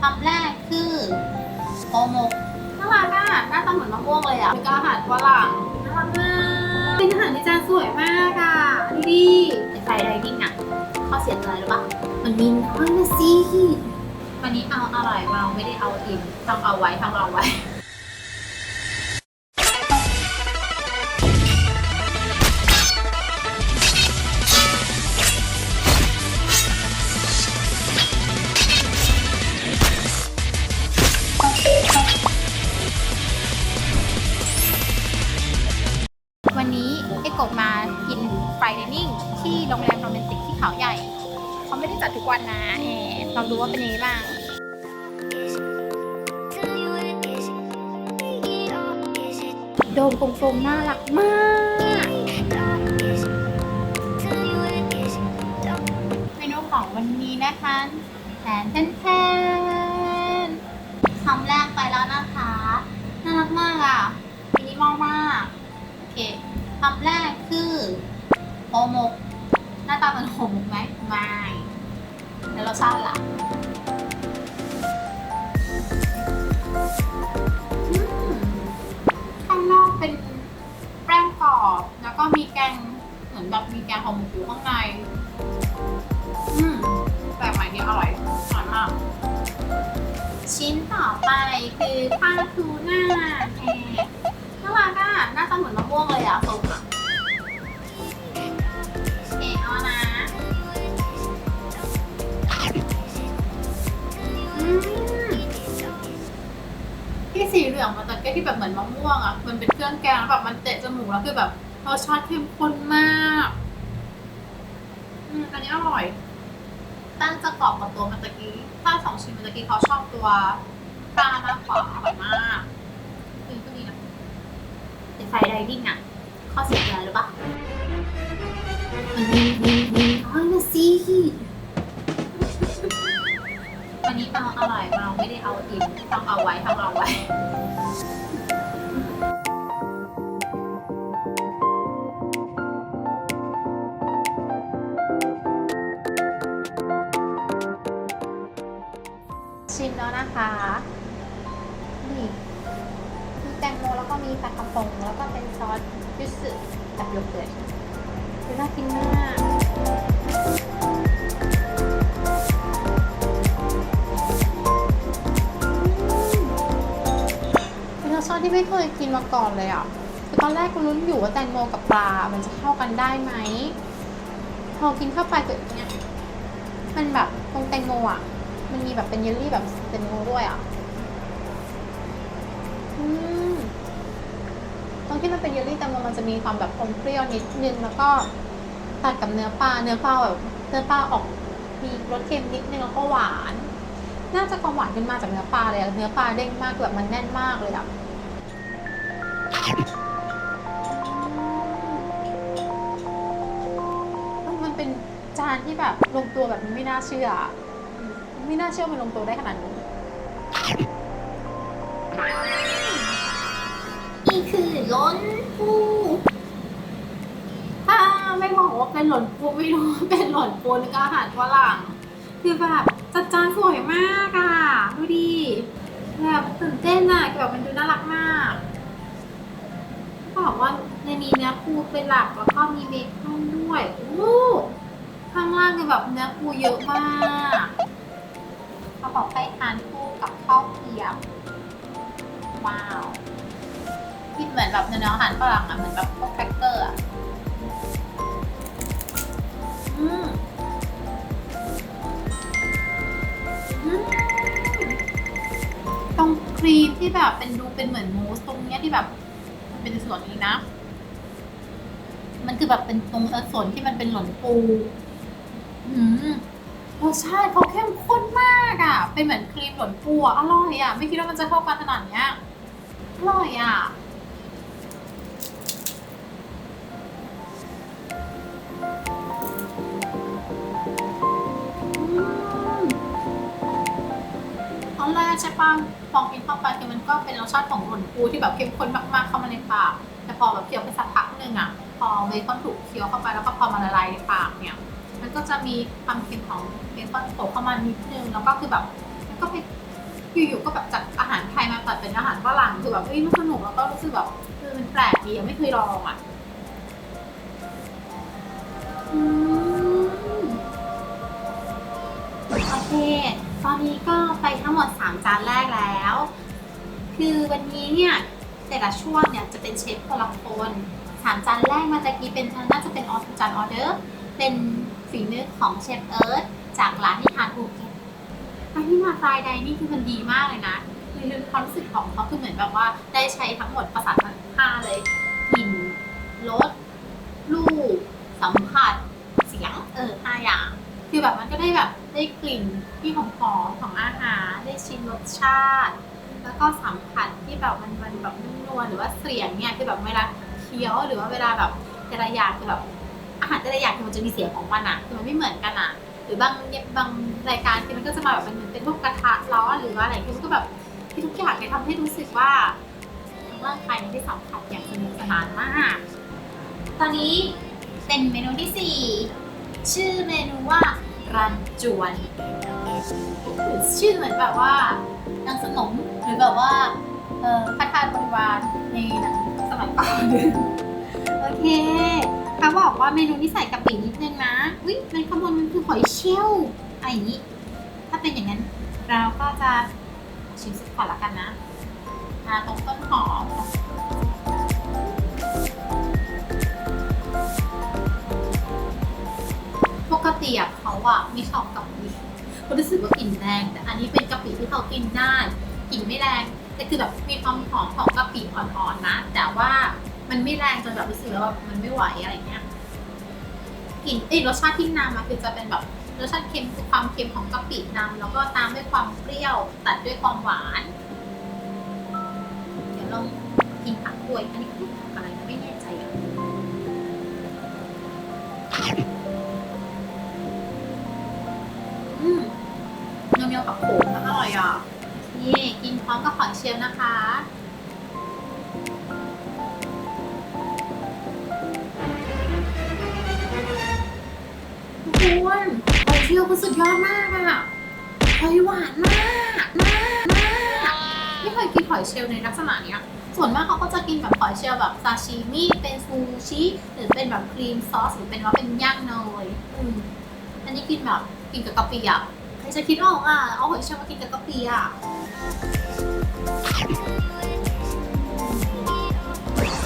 คำแรกคือโอโมกน่ารักอะหน้าตาเหมือนมะม่วงเลยอะเป็นอาหารฝรั่งน่ารักมากเป็นอาหารที่จานสวยมากอะดูดิเป็นไฟไรดิ้งอะข้อเสียอะไรหรือปะมันมีน้อยนะสิวันนี้เอาอร่อยเราไม่ได้เอาอิ่มต้องเอาไว้ต้องเอาไว้ ลองดูว่าเป็นยังไงบ้างโดมกลมๆน่ารักมากเมนูของวันนี้นะคะแทนแทน อไปคือข้าทูน่าแหมน่ารักอะหน้าตาเหมือนมะม่วงเลยอะสุกอะเอเอานะอืมที่สีเหลืองมันตะเกียบที่แบบเหมือนมะม่วงอะ มันเป็นเครื่องแกงแล้วแบบมันเตะจมูกแล้วคือแบบรสชาติเข้มข้นมากอืมอันนี้อร่อยตั้งจะกรอบกับตัวมันตะกี้ถ้าสองชิ้นมันตะกี้เขาชอบตัว ตามากกว่าอร่อยมาก ปลากระพงแล้วก็เป็นซอสยูสึกับโยเกิร์ตดูน่ากินมากเป็นรสชาติที่ไม่เคยกินมาก่อนเลยอะคือตอนแรกกูลุ้นอยู่ว่าแตงโมกับปลา มันจะเข้ากันได้ไหม พอกินเข้าไปเกิดเนี่ยมันแบบตรงแตงโมอะ มันมีแบบเป็นเยลลี่แบบแตงโมด้วยอะ อืม รงที่มันเป็นเยลลี่แตงโมมันจะมีความแบบอมเปรี้ยวนิดนึงแล้วก็ตัดกับเนื้อปลาเนื้อปลาแบบเนื้อปลาออกมีรสเค็มนิดนึงแล้วก็หวาน น่าจะความหวานขึ้นมาจากเนื้อปลาเลยเนื้อปลาเด้งมากแบบมันแน่นมากเลยอะมันเป็นจานที่แบบลงตัวแบบไม่น่าเชื่อ ไม่น่าเชื่อมันลงตัวได้ขนาดนี้ คือล้นปูถ้าไม่บอกว่าเป็นหล่นปูไม่รู้เป็นหล่นปูนึกอาหารฝรั่งคือแบบจัดจานสวยมากอะ ดูดิแบบตื่นเต้นอะแบบมันดูน่ารักมากบอกว่าในนี้เนื้อปูเป็นหลักแล้วก็มีเบคอนด้วยโอ้ข้างล่างคือแบบเนื้อปูเยอะมากเขาบอกให้ทานคู่กับข้าวเกี๊ยวว้าว ที่เหมือนแบบเนื้ออาหารฝรั่งอะเหมือนแบบพวกแครกเกอร์อะอืมตรงครีมที่แบบเป็นดูเป็นเหมือนมูสตรงเนี้ยที่แบบ มันเป็นส่วนนี้นะ มันคือแบบเป็นตรงส่วนที่มันเป็นหล่นปูอืมรสชาติเขาเข้มข้นมากอะเป็นเหมือนครีมหล่นปูอะอร่อยอะไม่คิดว่ามันจะเข้ากันขนาดเนี้ยอร่อยอะ ใช่ปะพอกินเข้าไปคือมันก็เป็นรสชาติของหล่นปูที่แบบเข้มข้นมากๆเข้ามาในปาก แต่พอแบบเคี้ยวไปสักพักหนึ่งอะ พอเบคอนถูกเคี้ยวเข้าไปแล้วก็พอมันละลายในปากเนี่ย มันก็จะมีความเค็มของเบคอนโผล่เข้ามานิดนึงแล้วก็คือแบบมันก็ไปอยู่ๆก็แบบจากอาหารไทยมาตัดเป็นอาหารฝรั่งคือแบบเฮ้ยมันสนุกแล้วก็รู้สึกแบบเออมันแปลกดียังไม่เคยลองอะ อืม โอเค ตอนนี้ก็ไปทั้งหมด 3 จานแรกแล้ว คือวันนี้เนี่ยแต่ละช่วงเนี่ยจะเป็นเชฟคนละคนสามจานแรกมาตะกี้เป็นน่าจะเป็นออจานออเดอร์ เป็นฝีมือของเชฟเอิร์ธจากร้านที่ทานภูเก็ตร้านที่มาฟรายไดนี่คือมันดีมากเลยนะ คือความรู้สึกของเขาคือเหมือนแบบว่าได้ใช้ทั้งหมดภาษาทั้งห้าเลยกลิ่นรสลูกสัมผัส เสียงเออห้าอย่าง คือแบบมันก็ได้แบบ ได้กลิ่นที่หอมๆของอาหารได้ชิมรสชาติ แล้วก็สัมผัสที่แบบมันมันแบบนุ่มนวลหรือว่าเสียงเนี่ยคือแบบเวลาเคี้ยวหรือว่าเวลาแบบแต่ละอย่างคือแบบอาหารแต่ละอย่างคือมันจะมีเสียงของมันอะคือมันไม่เหมือนกันอะหรือบางเนบางรายการคือมันก็จะมาแบบมันเหมือนเป็นพวกกระทะร้อนหรือว่าอะไรคือมันก็แบบที่ทุกอย่างเนี่ยทำให้รู้สึกว่าทั้งร่างกายเนี่ยได้สัมผัสอย่างสนุกสนานมาก ตอนนี้เป็นเมนูที่สี่ชื่อเมนูว่า รันจวนชื่อเหมือนแบบว่านางสนมหรือแบบว่าเออพัฒนาบริวารในหนังสมัยก่อนโอเคเขาบอกว่าเมนูที่ใส่กะปินิดนึงนะวิในข้างบนมันคือหอยเชลล์อะไรอย่างนี้ ถ้าเป็นอย่างนั้นเราก็จะชิมสักก่อนละกันนะอ่าตรงต้นหอม ติอะเขาอะไม่ชอบกะปิเขารู้สึกว่ากลิ่นแรง แต่อันนี้เป็นกะปิที่เขากินได้กลิ่นไม่แรงแต่คือแบบมีความหอมของกะปิอ่อนๆนะ แต่ว่ามันไม่แรงจนแบบรู้สึกแล้วแบบมันไม่ไหวอะไรเงี้ยกลิ่นเอ้ยรสชาติที่นำมาคือจะเป็นแบบรสชาติเค็มคือความเค็มของกะปินำแล้วก็ตามด้วยความเปรี้ยว ตัดด้วยความหวาน เดี๋ยวลองกินผักด้วยอันนี้คือผักอะไรนะไม่แน่ พร้อมกับหอยเชลล์นะคะ ทุกคนหอยเชลล์คือสุดยอดมากอะหอยหวานมากมากมากไม่เคยกินหอยเชลล์ในลักษณะเนี้ยส่วนมากเขาก็จะกินแบบหอยเชลล์แบบซาชิมิเป็นซูชิหรือเป็นแบบครีมซอสหรือเป็นว่าเป็นย่างเนยอืมอันนี้กินแบบกินกับกะปิอะใครจะคิดออกอะเอาหอยเชลล์มากินกับกะปิอะ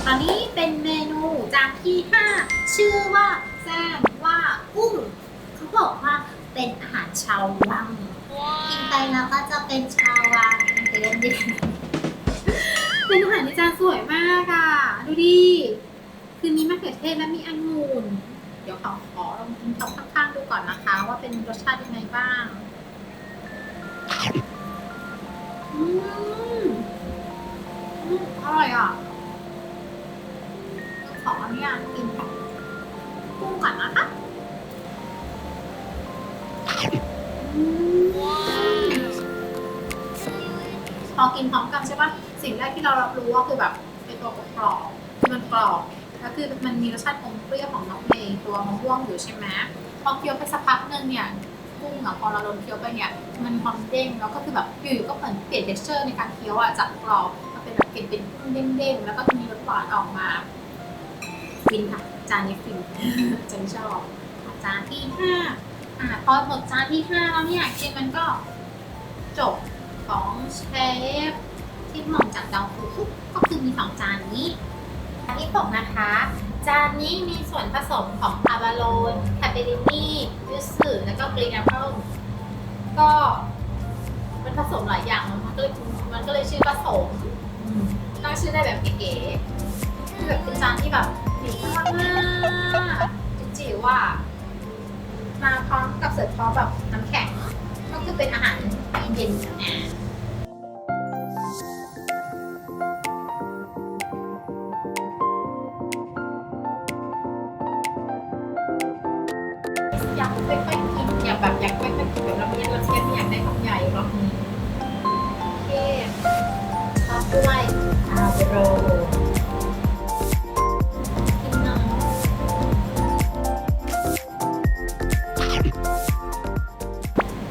ตอนนี้เป็นเมนูจานที่ 5 ชื่อว่าแซมว่ากุ้งเขาบอกว่าเป็นอาหารชาววังกินไปแล้วก็จะเป็นชาววังเดินดิเป็นอาหารที่จานสวยมากอะ ดูดิคือมีมะเขือเทศและมีองุ่นเดี๋ยวขอขอลองกินท็อปข้างๆดูก่อนนะคะ ว่าเป็นรสชาติยังไงบ้าง อืมอืมอร่อยอะขออนุญาตกินกุ้งก่อนนะคะอืมพอกินพร้อมกันใช่ปะสิ่งแรกที่เรารับรู้ก็คือแบบเป็นตัวกรอบคือมันกรอบแล้วคือมันมีรสชาติอมเปรี้ยวของน้องเมย์ตัวมะม่วงอยู่ใช่ไหมพอเคี้ยวไปสักพักหนึ่งเนี่ย งอะพอเราโดนเคี้ยวไปเนี่ยมันความเด้งแล้วก็คือแบบอยู่ๆก็เหมือนเปลี่ยน texture ในการเคี้ยวอะจากกรอบมาเป็นแบบเปลี่ยนเป็นเด้งๆแล้วก็มีรสหวานออกมาฟินค่ะจานนี้ฟินฉันชอบจานที่ห้าอะพอหมดจานที่ห้าแล้วเนี่ยเกมมันก็จบของเชฟที่มอมจากดาวคุก็คือมีสองจานนี้จานที่หกนะคะ จานนี้มีส่วนผสมของอาบาโลนคาเปรินี่ยูสึแล้วก็กรีนแอปเปิลก็มันผสมหลายอย่างมันก็เลยมันก็เลยชื่อผสมตั้งชื่อได้แบบเก๋ๆคือแบบเป็นจานที่แบบดีมากมากๆจิ๋วว่า มาพร้อมกับเสิร์ฟพร้อมแบบน้ำแข็ง ก็คือเป็นอาหารเย็นๆ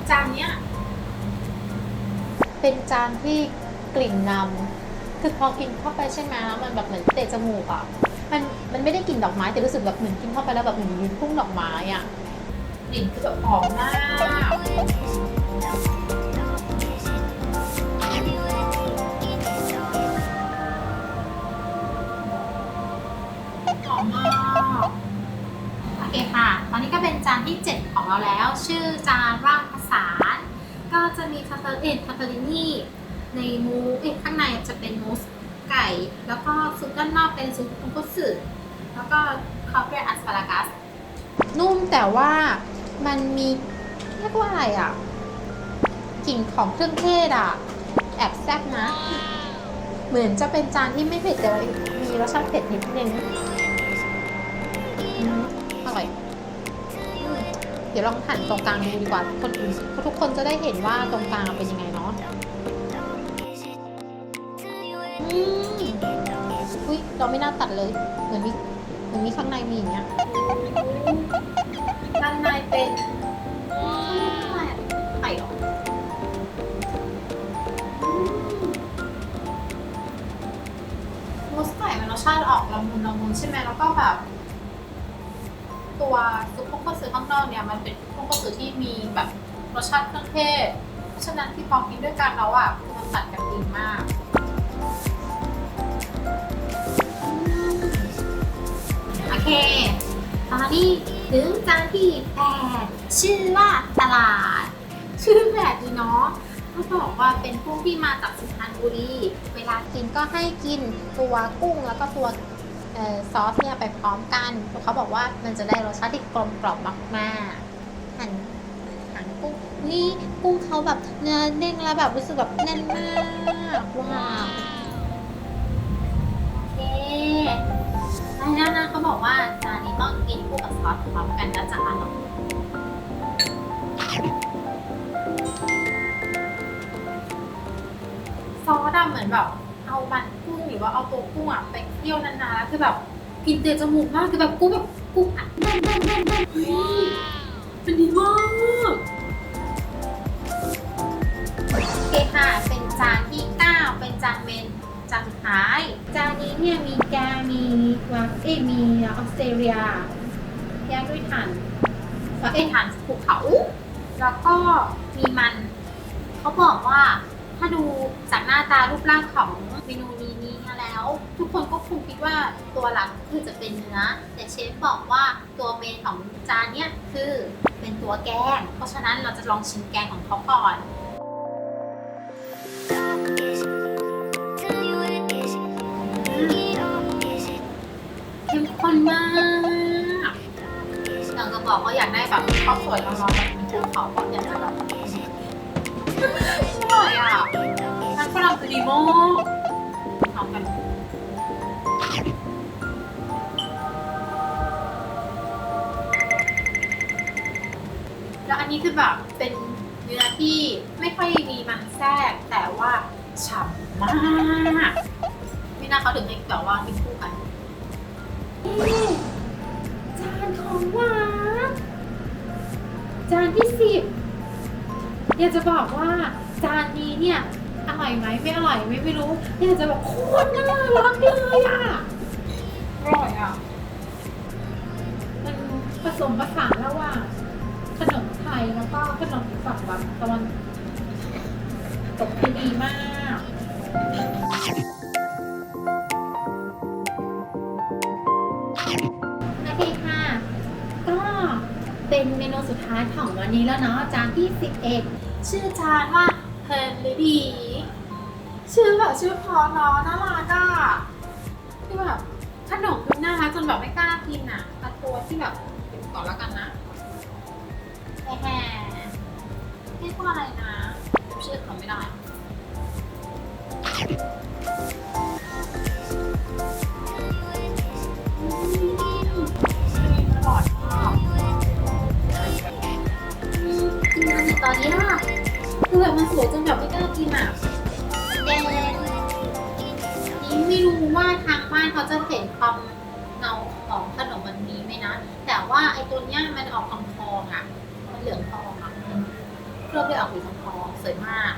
จานเนี้ยเป็นจานที่กลิ่นนำคือพอกินเข้าไปใช่ไหมแล้วมันแบบเหมือนเตะจมูกอะมันมันไม่ได้กลิ่นดอกไม้แต่รู้สึกแบบเหมือนกินเข้าไปแล้วแบบเหมือนยืนพุ่งดอกไม้อะกลิ่นคือแบบหอมมากหอมมากโอเคค่ะ ตอนนี้ก็เป็นจานที่ 7 ของเราแล้ว ชื่อจานว่างผสานก็ จะมีทาเตอร์เอ็ดทาเตอรินี่ในมูเอ้ยข้างในจะเป็นมูสไก่ แล้วก็ซุปด้านนอกเป็นซุปทงคุสึแล้วก็คาเฟ่อัสปารากัส นุ่มแต่ว่ามันมีเรียกว่าอะไรอะกลิ่นของเครื่องเทศอะ แอบแซ่บนะ เหมือนจะเป็นจานที่ไม่เผ็ดแต่ว่ามีรสชาติเผ็ดนิดนึง เดี๋ยวลองหั่นตรงกลางดูดีกว่าคนอื่นทุกคนจะได้เห็นว่าตรงกลางเป็นยังไงเนาะอืมอุ้ยเราไม่น่าตัดเลย เหมือนมีเหมือนมีข้างในมีอย่างเงี้ยด้านในเป็นไข่หรอมูสไก่มันรสชาติออกละมุนละมุนใช่ไหมแล้วก็แบบ ตัวซุปพวกข้าวสือข้างนอกเนี่ยมันเป็นกข้าวสือที่มีแบบรสชาติเครื่องเทศ เพราะฉะนั้นที่พอกินด้วยกันแล้วอะคือมันตัดกันดีมากโอเคตอนนี้ถึงจานที่แปดชื่อว่าตลาด ชื่อแปลกดีเนาะเขาบอกว่าเป็นพวกที่มาจากสุพรรณบุรี เวลากินก็ให้กินตัวกุ้งแล้วก็ตัว ซอสเนี่ยไปพร้อมกันเขาบอกว่ามันจะได้รสชาติที่กลมกล่อมมากๆหั่นหั่นกุ้งนี่กุ้งเขาแบบเนื้อเด้งแล้วแบบรู้สึกแบบแน่นมากว้าวโอเคในหน้าหน้าเขาบอกว่าจานนี้ต้องกินคู่กับซอสพร้อมกันแล้วจะอร่อยซอสอะเหมือนแบบเอามัน รือว่าเอาตัวกุ้งอะไปเคี่ยวนานๆแล้วคือแบบกินเตะจมูกมากคือแบบกุ้งแบบกุ้งอัดแน่นแน่นแน่นแน่นเฮ้ยเป็นดีมากโอเคค่ะเป็นจานที่ 9 เป็นจานเมนจานสุดท้าย จานนี้เนี่ยมีแกมีวาเอยมีออสเตรเลียแย่างด้วยถ่านวาเอยถ่านภูเขา แล้วก็มีมัน เขาบอกว่าถ้าดูจากหน้าตารูปร่างของเมนู ทุกคนก็คงคิดว่าตัวหลักคือจะเป็นเนื้อ แต่เชฟบอกว่าตัวเมนของจานเนี้ยคือเป็นตัวแกง เพราะฉะนั้นเราจะลองชิมแกงของเขาก่อนเข้มข้นมากอยากจะบอกว่าอยากได้แบบข้าวสวยร้อนๆแบบเป็นภูเขาแบบอยากจะแบบอร่อยอะมันฝรั่งคือดีมาก นี้คือแบบเป็นเนื้อที่ไม่ค่อยมีมันแทรก แต่ว่าฉ่ำมากไม่น่าเขาถึงให้แบบว่ากินคู่กันจานของหวานจานที่สิบอยากจะบอกว่าจานนี้เนี่ยอร่อยไหมไม่อร่อยไหมไม่รู้อยากจะแบบโคตรน่ารักเลยอะอร่อยอะมันผสมผสานระหว่างขนม ทยแล้วก็ขนมฝั่งแบบตะวันตกที่ดีมากโอเคค่ะ ก็เป็นเมนูสุดท้ายของวันนี้แล้วเนาะจานที่ 11 ชื่อจานว่าเพลินฤดีชื่อแบบชื่อพอเนาะน่ารักอะคือแบบขนมคือน่ารักจนแบบไม่กล้ากินอะแต่ตัวที่แบบเก็บก่อนแล้วกันนะ แฮ่เรียกว่าอะไรนะชื่อเขาไม่ได้ตลอดมากกินมาถึงตอนนี้ล่ะคือแบบมันสวยจนแบบไม่กล้ากินอะแกนี่ไม่รู้ว่าทางบ้านเขาจะเห็นความเงาของขนมมันนี้ไหมนะ แต่ว่าไอ้ตัวเนี้ยมันออกทองทองอะ เหลืองทองอะเคลืองที่ออกสีทองทองสวยมาก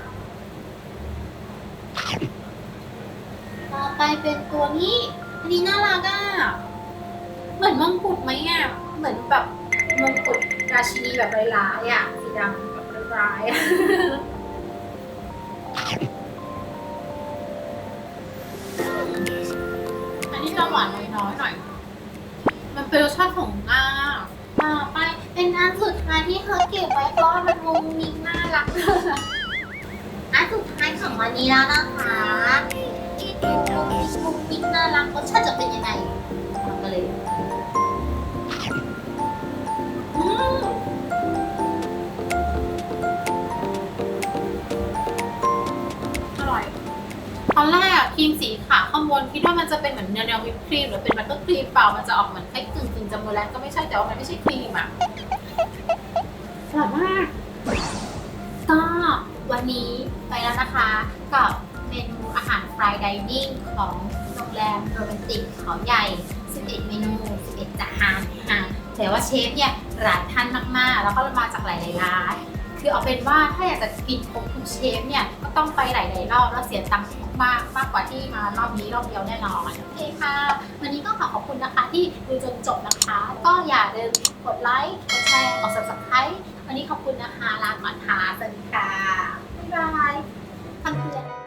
ต่อไปเป็นตัวนี้ อันนี้น่ารักอะ เหมือนมงกุฎไหมอะ เหมือนแบบมงกุฎราชินีแบบร้ายๆอะ สีดำแบบร้ายๆ นี้แล้วนะคะมุงมิงมุงมิงน่ารักรสชาติจะเป็นยังไงลองกันเลยอร่อย ตอนแรกอะครีมสีขาวข้างบนคิดว่ามันจะเป็นเหมือนแนวๆวิปครีมหรือเป็นบัตเตอร์ครีมเปล่า มันจะออกเหมือนคล้ายกึ่งกึ่งจมโบแลนก็ไม่ใช่แต่ว่ามันไม่ใช่ครีมอะอร่อยมาก ก็วันนี้ไปแล้วนะคะ กับเมนูอาหารฟรายดิเนิ่งของโรงแรมโรแมนติกเขาใหญ่ 11 เมนู 11จานค่ะแต่ว่าเชฟเนี่ยหลายท่านมากๆ แล้วก็มาจากหลายๆร้านคือเอาเป็นว่าถ้าอยากจะกินครบทุกเชฟเนี่ยก็ต้องไปหลายๆรอบแล้วเสียตังค์มากมากกว่าที่มารอบนี้รอบเดียวแน่นอนโอเคค่ะ วันนี้ก็ขอขอบคุณนะคะที่ดูจนจบนะคะ ก็อย่าลืมกดไลค์กดแชร์กด subscribe วันนี้ขอบคุณนะคะลาก่อนค่ะสวัสดีค่ะบ๊ายบาย ทำเพื่อน